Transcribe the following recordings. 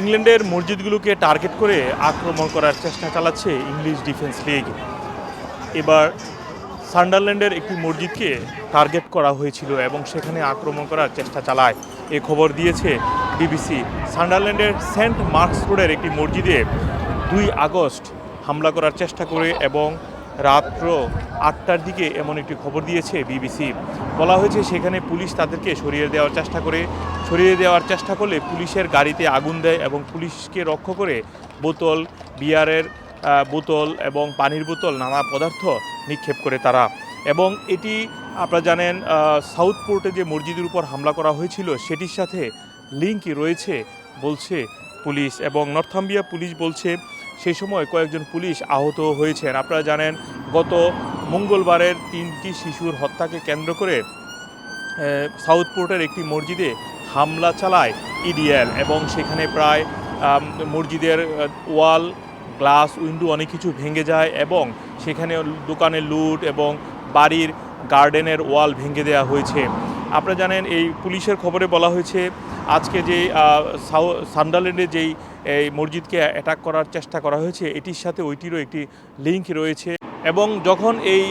ইংল্যান্ডের মসজিদগুলোকে টার্গেট করে আক্রমণ করার চেষ্টা চালাচ্ছে ইংলিশ ডিফেন্স লিগ। এবার সান্ডারল্যান্ডের একটি মসজিদকে টার্গেট করা হয়েছিল এবং সেখানে আক্রমণ করার চেষ্টা চালায়। এ খবর দিয়েছে বিবিসি। সান্ডারল্যান্ডের সেন্ট মার্কস রোডের একটি মসজিদে দুই আগস্ট হামলা করার চেষ্টা করে এবং রাত্র আটটার দিকে এমন একটি খবর দিয়েছে বিবিসি। বলা হয়েছে সেখানে পুলিশ তাদেরকে সরিয়ে দেওয়ার চেষ্টা করে, সরিয়ে দেওয়ার চেষ্টা করলে পুলিশের গাড়িতে আগুন দেয় এবং পুলিশকে রক্ষ করে বোতল, বিয়ারের বোতল এবং পানির বোতল, নানা পদার্থ নিক্ষেপ করে তারা। এবং এটি আপনারা জানেন সাউথ পোর্টে যে মসজিদের উপর হামলা করা হয়েছিল, সেটির সাথে লিঙ্ক রয়েছে বলছে পুলিশ এবং নর্থাম্বিয়া পুলিশ বলছে সেই সময় কয়েকজন পুলিশ আহত হয়েছেন। আপনারা জানেন, গত মঙ্গলবারের তিনটি শিশুর হত্যাকে কেন্দ্র করে সাউথপোর্টের একটি মসজিদে হামলা চালায় ইডিএল এবং সেখানে প্রায় মসজিদের ওয়াল, গ্লাস, উইন্ডো অনেক কিছু ভেঙে যায় এবং সেখানে দোকানের লুট এবং বাড়ির গার্ডেনের ওয়াল ভেঙে দেওয়া হয়েছে। আপনারা জানেন, এই পুলিশের খবরে বলা হয়েছে, আজকে যে সান্ডারল্যান্ডে যেই, এই মসজিদকে অ্যাটাক করার চেষ্টা করা হয়েছে, এটির সাথে ওইটিরও একটি লিঙ্ক রয়েছে। এবং যখন এই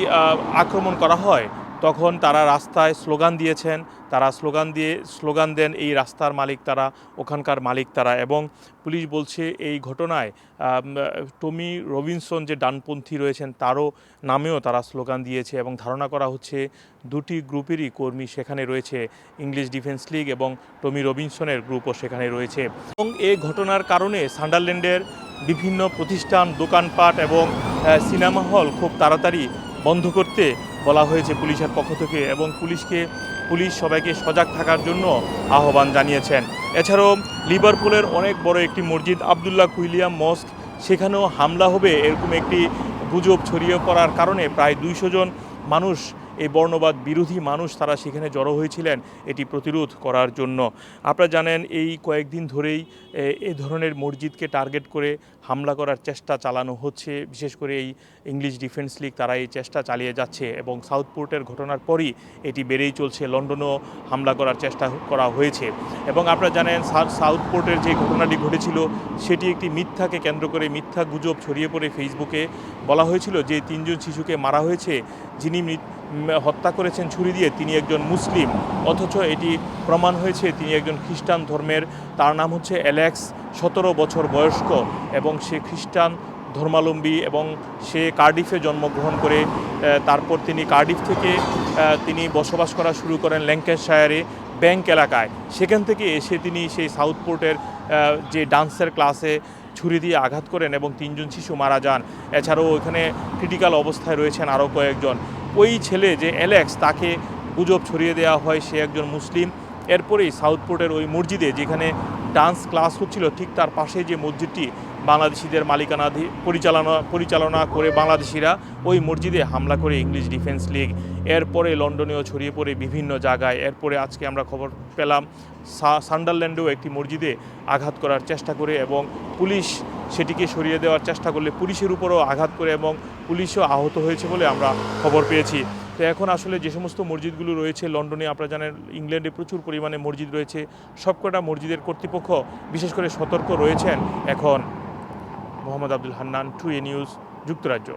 আক্রমণ করা হয়, তখন তারা রাস্তায় স্লোগান দিয়েছেন, তারা স্লোগান দিয়ে, স্লোগান দেন এই রাস্তার মালিক তারা, ওখানকার মালিক তারা এবং পুলিশ বলছে এই ঘটনায় টমি রবিনসন যে ডানপন্থী রয়েছেন তারও নামেও তারা স্লোগান দিয়েছে এবং ধারণা করা হচ্ছে দুটি গ্রুপেরই কর্মী সেখানে রয়েছে, ইংলিশ ডিফেন্স লিগ এবং টমি রবিনসনের গ্রুপও সেখানে রয়েছে। এবং এই ঘটনার কারণে সান্ডারল্যান্ডের বিভিন্ন প্রতিষ্ঠান, দোকানপাট এবং সিনেমা হল খুব তাড়াতাড়ি বন্ধ করতে বলা হয়েছে পুলিশের পক্ষ থেকে এবং পুলিশকে, পুলিশ সবাইকে সজাগ থাকার জন্য আহ্বান জানিয়েছেন। এছাড়াও লিভারপুলের অনেক বড় একটি মসজিদ, আবদুল্লাহ কুইলিয়াম মস্ক, সেখানেও হামলা হবে এরকম একটি গুজব ছড়িয়ে পড়ার কারণে প্রায় দুইশো জন মানুষ এই বর্ণবাদ বিরোধী মানুষ তারা সেখানে জড়ো হয়েছিলেন এটি প্রতিরোধ করার জন্য। আপনারা জানেন এই কয়েকদিন ধরেই এ, ধরনের মসজিদকে টার্গেট করে হামলা করার চেষ্টা চালানো হচ্ছে। বিশেষ করে এই ইংলিশ ডিফেন্স লিগ তারা এই চেষ্টা চালিয়ে যাচ্ছে এবং সাউথ পোর্টের ঘটনার পরই এটি বেড়েই চলছে। লন্ডনেও হামলা করার চেষ্টা করা হয়েছে। এবং আপনারা জানেন সাউথ পোর্টের যে ঘটনাটি ঘটেছিল সেটি একটি মিথ্যাকে কেন্দ্র করে মিথ্যা গুজব ছড়িয়ে পড়ে ফেসবুকে। বলা হয়েছিল যে তিনজন শিশুকে মারা হয়েছে যিনি হত্যা করেছেন ছুরি দিয়ে তিনি একজন মুসলিম। অথচ এটি প্রমাণ হয়েছে তিনি একজন খ্রিস্টান ধর্মের। তার নাম হচ্ছে অ্যালেক্স, সতেরো বছর বয়স্ক এবং সে খ্রিস্টান ধর্মাবলম্বী এবং সে কার্ডিফে জন্মগ্রহণ করে তারপর তিনি কার্ডিফ থেকে তিনি বসবাস করা শুরু করেন ল্যাঙ্কেশায়ারে ব্যাংক এলাকায়। সেখান থেকে এসে তিনি সেই সাউথ পোর্টের যে ডান্সের ক্লাসে ছুরি দিয়ে আঘাত করেন এবং তিনজন শিশু মারা যান। এছাড়াও ওখানে ক্রিটিক্যাল অবস্থায় রয়েছেন আরও কয়েকজন। ওই ছেলে যে অ্যালেক্স, তাকে গুজব ছড়িয়ে দেওয়া হয় সে একজন মুসলিম। এরপরেই সাউথপোর্টের ওই মসজিদে যেখানে ডান্স ক্লাস হচ্ছিল, ঠিক তার পাশে যে মসজিদটি বাংলাদেশিদের মালিকানাধীন পরিচালনা পরিচালনা করে বাংলাদেশিরা, ওই মসজিদে হামলা করে ইংলিশ ডিফেন্স লিগ। এরপরে লন্ডনেও ছড়িয়ে পড়ে বিভিন্ন জায়গায়। এরপরে আজকে আমরা খবর পেলাম সান্ডারল্যান্ডেও একটি মসজিদে আঘাত করার চেষ্টা করে এবং পুলিশ সেটিকে সরিয়ে দেওয়ার চেষ্টা করলে পুলিশের উপরও আঘাত করে এবং পুলিশও আহত হয়েছে বলে আমরা খবর পেয়েছি। তো এখন আসলে যে সমস্ত মসজিদগুলো রয়েছে লন্ডনে, আপনারা জানেন ইংল্যান্ডে প্রচুর পরিমাণে মসজিদ রয়েছে। সবকটা মসজিদের কর্তৃপক্ষ বিশেষ করে সতর্ক রয়েছেন এখন। মোহাম্মদ আব্দুল হান্নান টু এ নিউজ, যুক্তরাজ্য।